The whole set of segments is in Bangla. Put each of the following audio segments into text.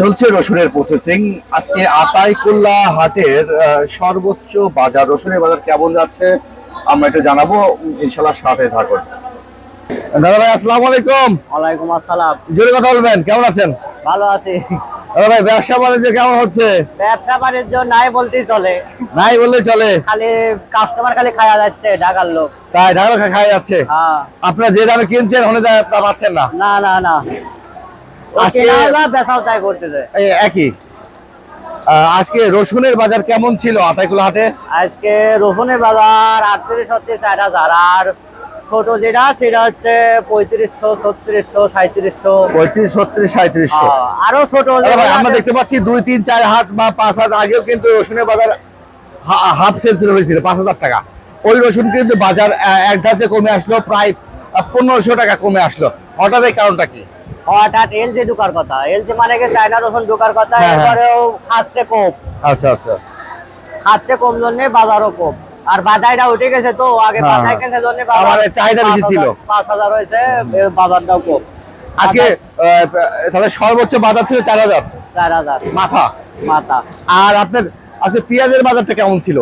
চলছে রসুনের প্রসেসিং আজকে আতাইকুল্লা হাটের সর্বোচ্চ বাজার রসুনের বাজার কেমন যাচ্ছে আমরা একটু জানাব। ইনশাল্লাহ সাথে থাকুন। দাদা ভাই আসসালামু আলাইকুম। ওয়ালাইকুম আসসালাম। জোরে কথা বলবেন কেমন আছেন? ভালো আছি। দাদা ভাই ব্যবসা বাণিজ্য কেমন হচ্ছে? ব্যবসা বাণিজ্য নাই বলতেই চলে। নাই বললে চলে। খালি কাস্টমার খালি খাওয়া যাচ্ছে ঢাকার লোক। তাই যাচ্ছে। হ্যাঁ। আপনারা যে দামে কিনছেন ওখানে পাচ্ছেন না? না না না। একই। আজকে রসুনের বাজার কেমন ছিল আতাইকুল্লা হাটে? আজকে রসুনের বাজার আটত্রিশ হচ্ছে চার হাজার আর ছোট যেটা সেটা হচ্ছে পঁয়ত্রিশশো ছত্রিশশো সাঁত্রিশশো পঁয়ত্রিশ ছত্রিশ সাঁত্রিশশো আরও ছোট আমরা দেখতে পাচ্ছি দুই তিন চার হাত বা পাঁচ হাত আগেও কিন্তু রসুনের বাজার হাফ সেল হয়েছিল পাঁচ হাজার টাকা। ওই রসুন কিন্তু বাজার এক ধার্যে কমে আসলো প্রায় পনেরোশো টাকা কমে আসলো। হঠাৎ এই কারণটা কি? হঠাৎ এলজি ঢুকার কথা। এলজি মানে কি চায়না রসুন ঢুকার কথা হ্যাঁ, হ্যাঁ। এবারেও খাচ্ছে কম আচ্ছা আচ্ছা। খাচ্ছে কম জন্য বাজারও কম আর বাজারটা উঠে গেছে তো আগে হ্যাঁ, বাজার। কেনার জন্য আমার চাহিদা বেশি ছিল। পাঁচ হাজার হয়েছে বাজারটাও কম আজকে তাহলে সর্বোচ্চ বাজার ছিল চার হাজার। চার হাজার। মাথা। মাথা। আর আপনার আজকে পেঁয়াজের বাজারটা কেমন ছিল?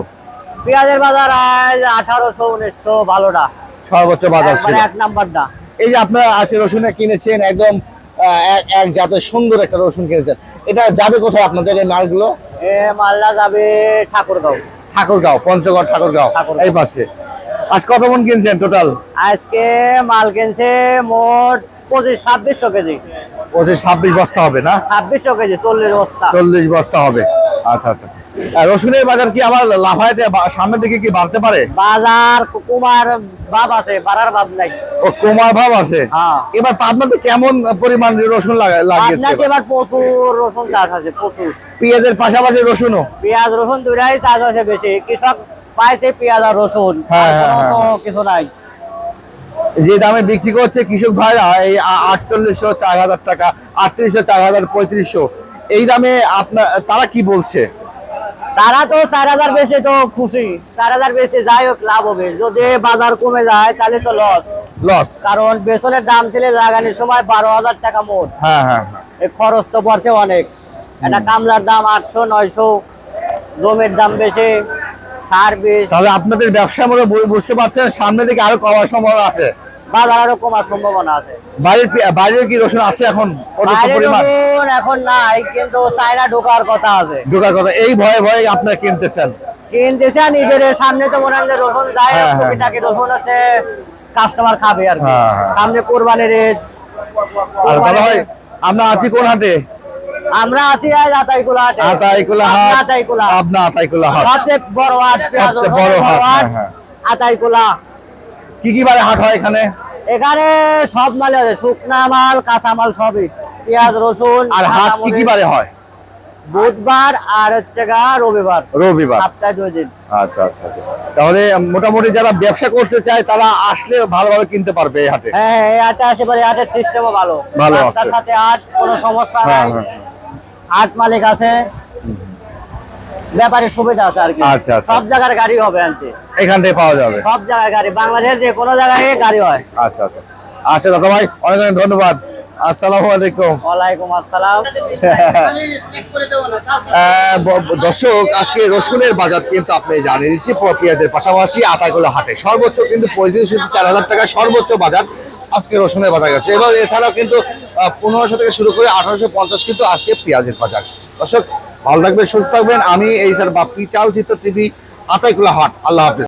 পেঁয়াজের বাজার আজ আঠারোশো উনিশশো ভালোটা। সর্বোচ্চ বাজার ছিল। এক নাম্বারটা। এই যে আপনারা আজকে রসুনে কিনেছেন একদম এক জাতের সুন্দর একটা রসুন কিনেছেন। এটা যাবে কোথায় আপনাদের এই মালগুলো? এ মালদা যাবে ঠাকুরগাঁও। ঠাকুরগাঁও পঞ্চগড় ঠাকুরগাঁও। এই পাশে। আজ কত মন কিনছেন টোটাল? আজকে মাল কিনছে মোট পঁচিশ ছাব্বিশশো কেজি। পঁচিশ ছাব্বিশ বস্তা হবে না? ছাব্বিশশো কেজি চল্লিশ বস্তা। চল্লিশ বস্তা হবে। আচ্ছা আচ্ছা। রসুনের বাজার কি আবার লাফাইতে সামনের দিকে কি বাড়তে পারে? বাজার কুমার ভাব আছে বাড়ার ভাব নাই। ও কুমার ভাব আছে। হ্যাঁ। এবার পাবনাতে কেমন পরিমাণ রসুন লাগিয়েছে এবার? প্রচুর রসুন চাষ আছে প্রচুর। পেঁয়াজের পাশাপাশি রসুনও? পেঁয়াজ রসুন দুটাই চাষ আছে বেশি। কৃষক পাইছে পেঁয়াজ আর রসুন। হ্যাঁ, হ্যাঁ, কিছু নাই। যে দামে বিক্রি করছে কৃষক ভাইরা এই আটচল্লিশশো চার হাজার টাকা আটত্রিশশো চার হাজার পঁয়ত্রিশশো। এই দামে আপনার তারা কি বলছে? তারা তো চার হাজার বেশি তো খুশি। চার হাজার বেশি যাই হোক লাভ হবে। যদি বাজার কমে যায় তাহলে তো লস লস কারণ বেসনের দাম ছিল লাগানোর সময় বারো হাজার টাকা মোট। হ্যাঁ হ্যাঁ হ্যাঁ। এই খরচ তো পড়ছে অনেক। একটা কামলার দাম আটশো নয়শো জমির দাম বেশি সার বেশ। তাহলে আপনাদের ব্যবসা বু- বুঝতে পারছেন সামনে দিকে আরও কমার সম্ভাবনা আছে। বাজার আরও কমার সম্ভাবনা আছে। বাইরের বাইরের কি রসুন আছে এখন? পরিমাণ। এখন নাই কিন্তু চায়না ঢোকার কথা আছে। ঢোকার কথা। এই ভয়ে ভয়ে আপনারা কিনতেছেন? কিনতেছে নিজের সামনে তো মনে হয় রসুন যায় হ্যাঁ, হ্যাঁ। রসুন আছে কাস্টমার খাবে আর কি। হ্যাঁ, হ্যাঁ। সামনে কোরবানির দাদা ভাই আমরা আছি কোন হাটে? আমরা আছি আজ আতাইকুলা হাটে। আতাইকুলা হাট। আতাইকুলা। পাবনা আতাইকুলা হাট। সবচেয়ে বড় হাট সবচেয়ে বড় হাট, হ্যাঁ, হ্যাঁ। আতাইকুলা। কি কি বারে হাট হয় এখানে? এখানে সব মাল আছে শুকনা মাল কাঁচা মাল সবই। পেঁয়াজ রসুন আর হাট কি কি বারে হয়? বুধবার আর হচ্ছে গা রবিবার। রবিবার। সপ্তাহে দুই দিন। আচ্ছা আচ্ছা আচ্ছা। তাহলে মোটামুটি যারা ব্যবসা করতে চায় তারা আসলে ভালোভাবে কিনতে পারবে এই হাটে। হ্যাঁ এই হাটে আসে হাটের সিস্টেমও ভালো। ভালো আছে। সাথে হাট কোনো সমস্যা হ্যাঁ, নাই। হ্যাঁ। হাট মালিক আছে। ব্যাপারে সুবিধা আছে আর কি। আচ্ছা, আচ্ছা, সব আচ্ছা। জায়গার গাড়ি হবে আনতে। এখান থেকে পাওয়া যাবে। সব জায়গায় গাড়ি বাংলাদেশের যে কোনো জায়গায় গাড়ি হয়। আচ্ছা আচ্ছা। আচ্ছা দাদা ভাই অনেক অনেক ধন্যবাদ। আসসালামু আলাইকুম। ওয়ালাইকুম আসসালাম। ব- দর্শক আজকে রসুনের বাজার কিন্তু আপনি জানিয়ে দিচ্ছি পেঁয়াজের পাশাপাশি হাটে। সর্বোচ্চ কিন্তু পঁয়ত্রিশ চার হাজার টাকা সর্বোচ্চ বাজার আজকে রসুনের বাজার গেছে এবং এছাড়াও কিন্তু পনেরোশো থেকে শুরু করে আঠারোশো পঞ্চাশ কিন্তু আজকে পেঁয়াজের বাজার। দর্শক ভালো থাকবেন সুস্থ থাকবেন। আমি এই স্যার বাপ্পি চালচিত্র টিভি আতাইকুলা হাট। আল্লাহ হাফিজ।